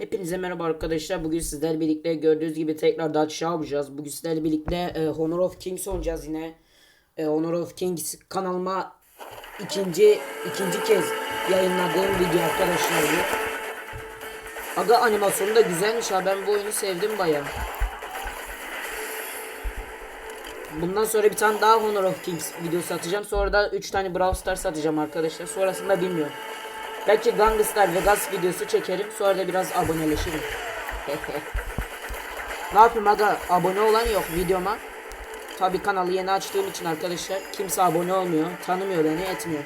Hepinize merhaba arkadaşlar. Bugün sizlerle birlikte gördüğünüz gibi tekrar Dutch Show yapacağız. Bugün sizlerle birlikte e, Honor of Kings oynayacağız yine. E, Honor of Kings kanalıma ikinci ikinci kez yayınladığım video arkadaşlar. Aga animasyonu da güzelmiş ha. Ben bu oyunu sevdim baya. Bundan sonra bir tane daha Honor of Kings videosu atacağım. Sonra da 3 tane Brawl Stars atacağım arkadaşlar. Sonrasında bilmiyorum. Belki Gangster Vegas videosu çekerim. Sonra da biraz aboneleşirim. ne yapayım aga? Abone olan yok videoma. Tabi kanalı yeni açtığım için arkadaşlar kimse abone olmuyor. Tanımıyor beni etmiyor.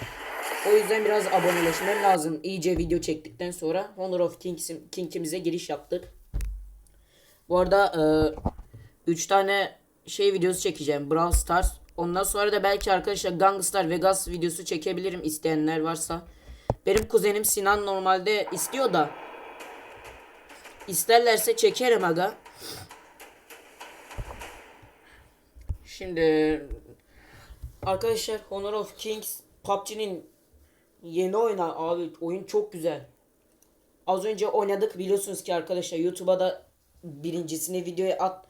O yüzden biraz aboneleşmem lazım. İyice video çektikten sonra Honor of Kings'im, King'imize giriş yaptık. Bu arada 3 tane şey videosu çekeceğim. Brawl Stars. Ondan sonra da belki arkadaşlar Gangstar Vegas videosu çekebilirim isteyenler varsa. Benim kuzenim Sinan normalde istiyor da isterlerse çekerim aga. Şimdi arkadaşlar Honor of Kings PUBG'nin yeni oyunu abi oyun çok güzel. Az önce oynadık biliyorsunuz ki arkadaşlar YouTube'a da birincisini videoya at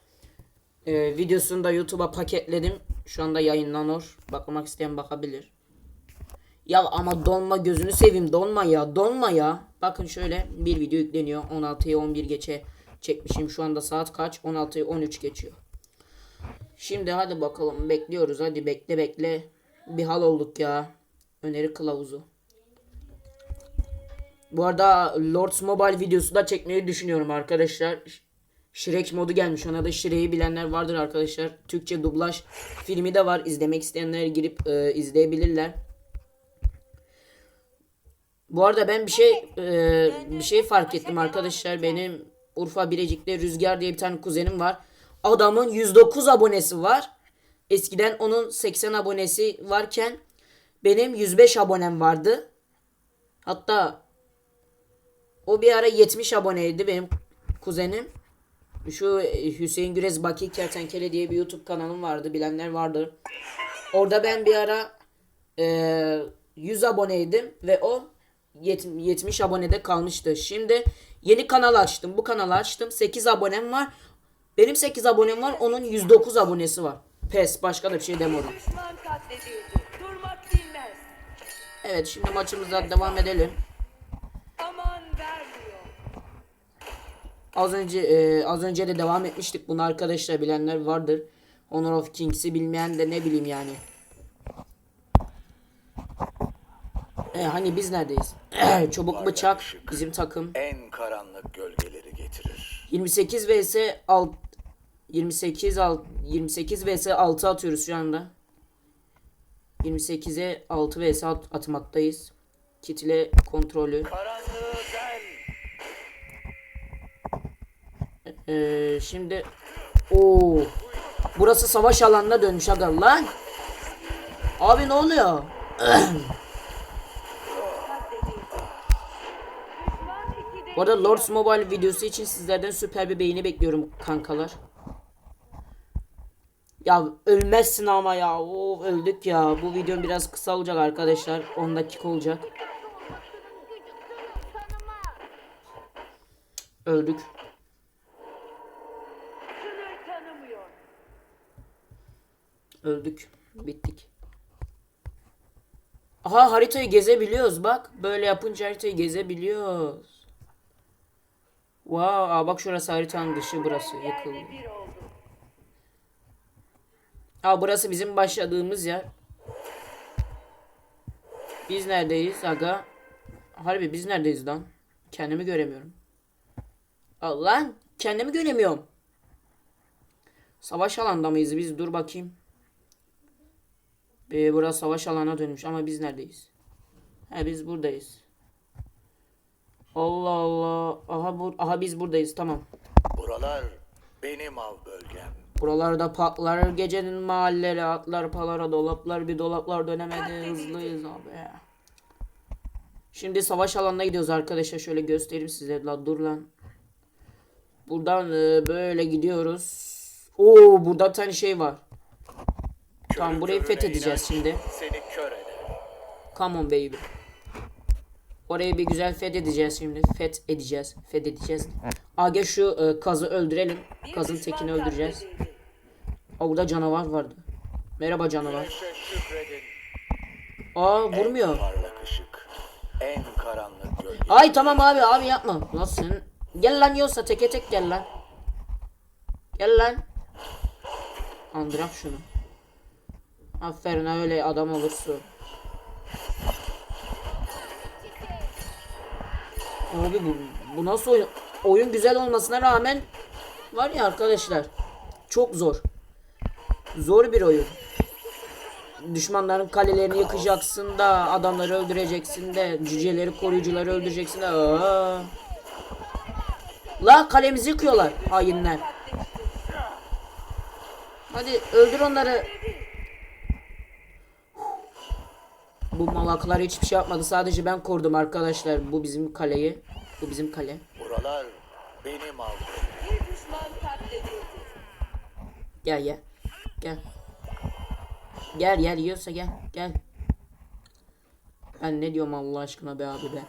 e, videosunu da YouTube'a paketledim. Şu anda yayınlanıyor. Bakmak isteyen bakabilir. Ya ama donma gözünü seveyim donma ya donma ya. Bakın şöyle bir video yükleniyor. 16'ya 11 geçe çekmişim. Şu anda saat kaç? 16'ya 13 geçiyor. Şimdi hadi bakalım bekliyoruz. Hadi bekle bekle. Bir hal olduk ya. Öneri kılavuzu. Bu arada Lords Mobile videosu da çekmeyi düşünüyorum arkadaşlar. Shrek modu gelmiş. Ona da Shrek'i bilenler vardır arkadaşlar. Türkçe dublaj filmi de var. İzlemek isteyenler girip e, izleyebilirler. Bu arada ben bir şey e, bir şey fark ettim arkadaşlar. Benim Urfa Bilecik'te Rüzgar diye bir tane kuzenim var. Adamın 109 abonesi var. Eskiden onun 80 abonesi varken benim 105 abonem vardı. Hatta o bir ara 70 aboneydi benim kuzenim. Şu Hüseyin Gürez Baki Kertenkele diye bir YouTube kanalım vardı. Bilenler vardır. Orada ben bir ara e, 100 aboneydim ve o 70 abonede kalmıştı. Şimdi yeni kanal açtım. Bu kanalı açtım. 8 abonem var. Benim 8 abonem var. Onun 109 abonesi var. Pes. Başka da bir şey demiyorum. Evet şimdi maçımıza devam edelim. Az önce e, az önce de devam etmiştik bunu arkadaşlar bilenler vardır. Honor of Kings'i bilmeyen de ne bileyim yani. E, hani biz neredeyiz? Çubuk bıçak bizim takım. en karanlık gölgeleri getirir. 28 vs 6 28 alt 28 vs 6 atıyoruz şu anda. 28'e 6 vs at- atmaktayız. Kitle kontrolü. Ee, şimdi o burası savaş alanına dönmüş aga lan. Abi ne oluyor? Düşman ikide Bu arada Lords Mobile videosu için sizlerden süper bir beğeni bekliyorum kankalar. Ya ölmezsin ama ya. Oo, öldük ya. Bu video biraz kısa olacak arkadaşlar. 10 dakika olacak. Öldük. Öldük. Bittik. Aha haritayı gezebiliyoruz bak. Böyle yapınca haritayı gezebiliyoruz. Wow, aa, bak şurası haritanın dışı burası yıkıldı. Aa burası bizim başladığımız yer. Biz neredeyiz aga? Harbi biz neredeyiz lan? Kendimi göremiyorum. Allah kendimi göremiyorum. Savaş alanda mıyız biz? Dur bakayım. Ee, burası savaş alana dönmüş ama biz neredeyiz? He biz buradayız. Allah Allah. Aha bu aha biz buradayız tamam. Buralar benim av bölgem. Buralarda patlar gecenin mahalleleri atlar palara dolaplar bir dolaplar dönemedi hızlıyız abi. Şimdi savaş alanına gidiyoruz arkadaşlar şöyle göstereyim size la dur lan. Buradan e, böyle gidiyoruz. Oo burada bir tane şey var. Tamam burayı Körü fethedeceğiz şimdi. Seni kör eder. Come on baby. Orayı bir güzel fethedeceğiz şimdi. Feth edeceğiz. Fethedeceğiz. Aga şu e, kazı öldürelim. Bir Kazın tekini öldüreceğiz. Aa, burada canavar vardı. Merhaba canavar. Aa vurmuyor. En parlak ışık. En karanlık gölge. Ay tamam abi abi yapma. Sen gel lan yoksa teke tek gel lan. Gel lan. Andırap şunu. Aferin öyle adam olursun. Abi bu, bu nasıl oyun? Oyun güzel olmasına rağmen var ya arkadaşlar çok zor. Zor bir oyun. Düşmanların kalelerini yıkacaksın da adamları öldüreceksin de cüceleri koruyucuları öldüreceksin de. Aa. La kalemizi yıkıyorlar hainler. Hadi öldür onları. Bu malaklar hiçbir şey yapmadı. Sadece ben korudum arkadaşlar. Bu bizim kaleyi. Bu bizim kale. Buralar benim bölgem. Bir düşman katledildi. Gel gel. Gel. Gel gel yiyorsa gel. Gel. Ben ne diyorum Allah aşkına be abi be.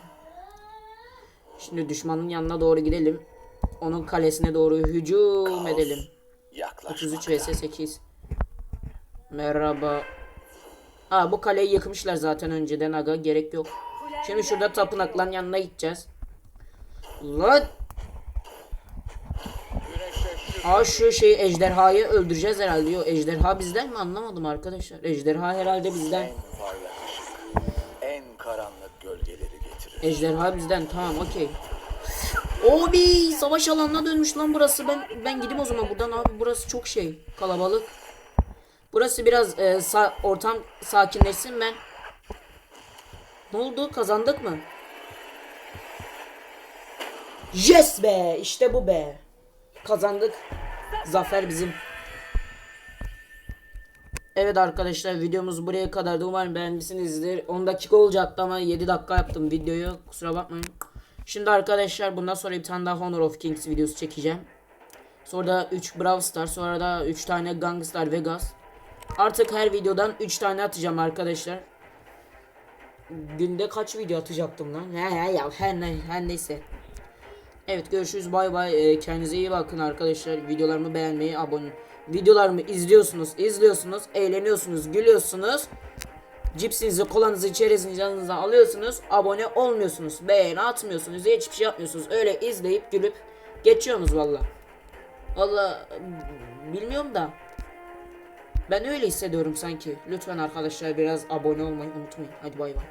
Şimdi düşmanın yanına doğru gidelim. Onun kalesine doğru hücum edelim. Yaklaşma. 33 vs 8. Merhaba. Aa bu kaleyi yıkmışlar zaten önceden aga gerek yok. Şimdi şurada tapınakların yanına gideceğiz. Lan. Aa şu şey ejderhayı öldüreceğiz herhalde. Yo ejderha bizden mi anlamadım arkadaşlar. Ejderha herhalde bizden. En karanlık gölgeleri getirir. Ejderha bizden tamam okey. Obi savaş alanına dönmüş lan burası. Ben ben gideyim o zaman buradan abi. Burası çok şey kalabalık. Burası biraz e, sa- ortam sakinleşsin ben. Ne oldu? Kazandık mı? Yes be! işte bu be. Kazandık. Zafer bizim. Evet arkadaşlar videomuz buraya kadardı. Umarım beğenmişsinizdir. 10 dakika olacaktı ama 7 dakika yaptım videoyu. Kusura bakmayın. Şimdi arkadaşlar bundan sonra bir tane daha Honor of Kings videosu çekeceğim. Sonra da 3 Brawl Stars, sonra da 3 tane Gangstar Vegas. Artık her videodan 3 tane atacağım arkadaşlar. Günde kaç video atacaktım lan? He he ya her, ne, her neyse. Evet görüşürüz bay bay. Ee, kendinize iyi bakın arkadaşlar. Videolarımı beğenmeyi, abone. Videolarımı izliyorsunuz, izliyorsunuz, eğleniyorsunuz, gülüyorsunuz. Cipsinizi, kolanızı, çerezinizi yanınıza alıyorsunuz. Abone olmuyorsunuz, beğeni atmıyorsunuz, hiçbir şey yapmıyorsunuz. Öyle izleyip gülüp geçiyorsunuz valla. Valla bilmiyorum da. Ben öyle hissediyorum sanki. Lütfen arkadaşlar biraz abone olmayı unutmayın. Hadi bay bay.